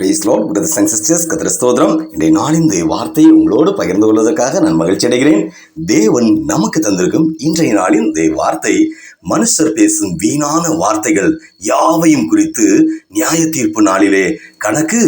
Praise lord brothers and sisters கத்திர ஸ்தோத்திரம். இன்றைய நாளின் இந்த வார்த்தையை உங்களோடு பகிர்ந்து கொள்வதற்காக நான் மகிழ்ச்சி அடைகிறேன். தேவன் நமக்கு தந்திருக்கும் இன்றைய நாளின் இந்த வார்த்தை மனுஷர் பேசும் வீணான வார்த்தைகள் யாவையும் குறித்து நியாய தீர்ப்பு நாளிலே கணக்கு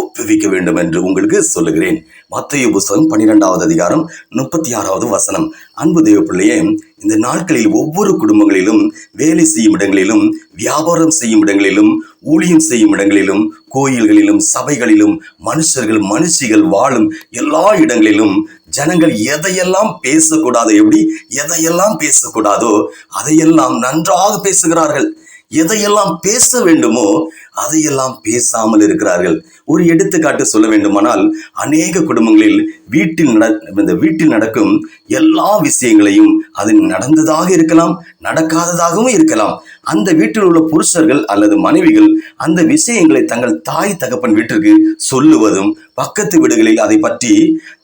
ஒப்புவிக்க வேண்டும் என்று உங்களுக்கு சொல்லுகிறேன். மத்திய புஸ்தகம் பன்னிரெண்டாவது அதிகாரம் முப்பத்தி ஆறாவது வசனம். அன்பு தேவ பிள்ளையே இந்த நாட்களில் ஒவ்வொரு குடும்பங்களிலும் வேலை செய்யும் இடங்களிலும் வியாபாரம் செய்யும் இடங்களிலும் ஊழியம் செய்யும் இடங்களிலும் கோயில்களிலும் சபைகளிலும் மனுஷர்கள் மனுஷிகள் வாழும் எல்லா இடங்களிலும் ஜனங்கள் எதையெல்லாம் பேசக்கூடாதோ எப்படி எதையெல்லாம் பேசக்கூடாதோ அதையெல்லாம் நன்றாக பேசுகிறார்கள். எதையெல்லாம் பேச வேண்டுமோ அதையெல்லாம் பேசாமல் இருக்கிறார்கள். ஒரு எடுத்துக்காட்டு சொல்ல வேண்டுமானால் அநேக குடும்பங்களில் வீட்டில் நட இந்த வீட்டில் நடக்கும் எல்லா விஷயங்களையும் அது நடந்ததாக இருக்கலாம் நடக்காததாகவும் இருக்கலாம். அந்த வீட்டில் உள்ள புருஷர்கள் அல்லது மனைவிகள் அந்த விஷயங்களை தங்கள் தாய் தகப்பன் வீட்டிற்கு சொல்லுவதும் பக்கத்து வீடுகளில் அதை பற்றி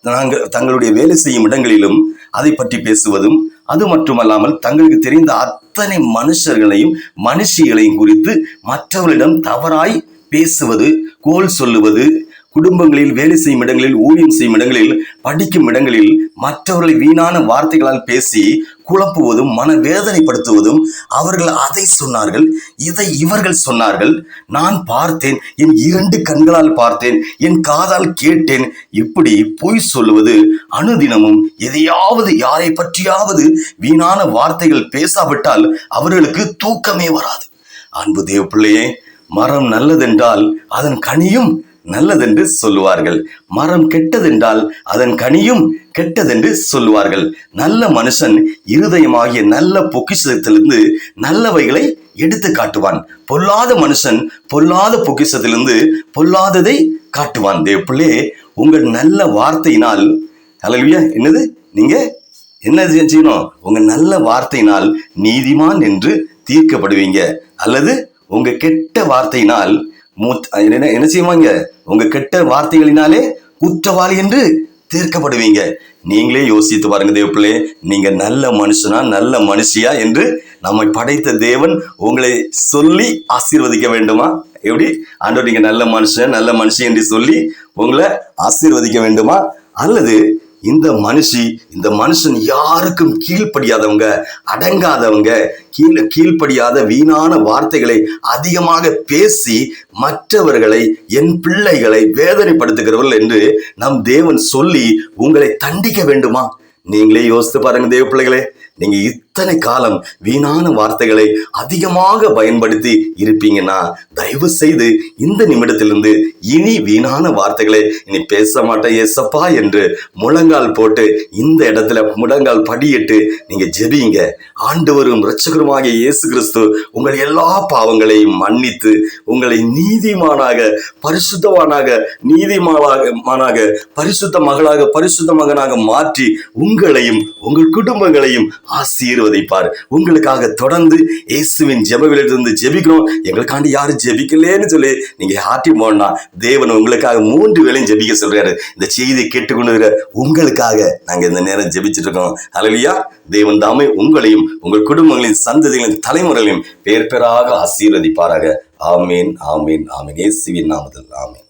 நாங்கள் தங்களுடைய வேலை செய்யும் இடங்களிலும் அதை பற்றி பேசுவதும் அது மட்டுமல்லாமல் தங்களுக்கு தெரிந்த அத்தனை மனுஷர்களையும் மனுஷிகளையும் குறித்து மற்றவர்களிடம் தவறாய் பேசுவது கோல் சொல்லுவது குடும்பங்களில் வேலை செய்யும் இடங்களில் ஊழியம் செய்யும் இடங்களில் படிக்கும் இடங்களில் மற்றவர்களை வீணான வார்த்தைகளால் பேசி குழப்புவதும் மனவேதனைப்படுத்துவதும் அவர்கள் அதை சொன்னார்கள். இதை இவர்கள் சொன்னார்கள். நான் பார்த்தேன் என் இரண்டு கண்களால் பார்த்தேன் என் காதால் கேட்டேன். இப்படி பொய் சொல்லுவது அனுதினமும் எதையாவது யாரை பற்றியாவது வீணான வார்த்தைகள் பேசாவிட்டால் அவர்களுக்கு தூக்கமே வராது. அன்பு தேவ பிள்ளையே மரம் நல்லதென்றால் அதன் கனியும் நல்லதென்று சொல்லுவார்கள். மரம் கெட்டதென்றால் அதன் கனியும் கெட்டதென்று சொல்லுவார்கள். நல்ல மனுஷன் இருதயமாகிய நல்ல பொக்கிஷத்திலிருந்து நல்லவைகளை எடுத்து காட்டுவான். பொல்லாத மனுஷன் பொல்லாத பொக்கிஷத்திலிருந்து பொல்லாததை காட்டுவான். தேவப்பிள்ளே உங்கள் நல்ல வார்த்தையினால் அல்லவியா என்னது? நீங்க என்ன செய்யணும்? உங்க நல்ல வார்த்தையினால் நீதிமான் என்று தீர்க்கப்படுவீங்க. அல்லது உங்க கெட்ட வார்த்தையினால் என்ன என்ன செய்வாங்க? உங்க கெட்ட வார்த்தைகளினாலே குற்றவாளி என்று தீர்க்கப்படுவீங்க. நீங்களே யோசித்து பாருங்க தேவப்பிள்ளே நீங்க நல்ல மனுஷனா நல்ல மனுஷியா என்று நம்மை படைத்த தேவன் உங்களை சொல்லி ஆசீர்வதிக்க வேண்டுமா? எப்படி? ஆண்டவர் நீங்க நல்ல மனுஷன் நல்ல மனுஷன் என்று சொல்லி உங்களை ஆசீர்வதிக்க வேண்டுமா? அல்லது இந்த மனுஷி இந்த மனுஷன் யாருக்கும் கீழ்ப்படியாதவங்க அடங்காதவங்க கீழே கீழ்ப்படியாத வீணான வார்த்தைகளை அதிகமாக பேசி மற்றவர்களை என் பிள்ளைகளை வேதனைப்படுத்துகிறவர்கள் என்று நம் தேவன் சொல்லி உங்களை தண்டிக்க வேண்டுமா? நீங்களே யோசித்து பாருங்க தேவ பிள்ளைகளே. நீங்க இத்தனை காலம் வீணான வார்த்தைகளை அதிகமாக பயன்படுத்தி இருப்பீங்கன்னா தயவு செய்து இந்த நிமிடத்திலிருந்து இனி வீணான வார்த்தைகளை இனி பேச மாட்டேன் ஏசப்பா என்று முழங்கால் போட்டு இந்த இடத்துல முழங்கால் படியிட்டு நீங்க ஜெபிங்க. ஆண்டவரும் இரட்சகருமாகிய இயேசு கிறிஸ்து உங்கள் எல்லா பாவங்களையும் மன்னித்து உங்களை நீதிமானாக பரிசுத்தவானாக நீதிமானாக மானாக பரிசுத்த மகளாக பரிசுத்த மகனாக மாற்றி உங்களையும் உங்கள் குடும்பங்களையும் ஆசீர்வதிப்பார். உங்களுக்காக தொடர்ந்து இயேசுவின் ஜெபவிலிருந்து ஜெபிக்கிறோம். எங்களுக்காண்டி யாரும் ஜெபிக்கலன்னு சொல்லி நீங்க ஆட்டி போனா தேவன் உங்களுக்காக மூன்று வேலையும் ஜெபிக்க சொல்றாரு. இந்த செய்தியை கேட்டுக்கொண்டு உங்களுக்காக நாங்கள் இந்த நேரம் ஜெபிச்சுட்டு இருக்கோம் அலலியா தேவன் தாமே உங்களையும் உங்கள் குடும்பங்களின் சந்ததிகளின் தலைமுறைகளையும் பேர் பேராக ஆசீர்வதிப்பாராக. ஆமீன் ஆமீன் ஆமீன். இயேசுவின் நாமத்தில் ஆமீன்.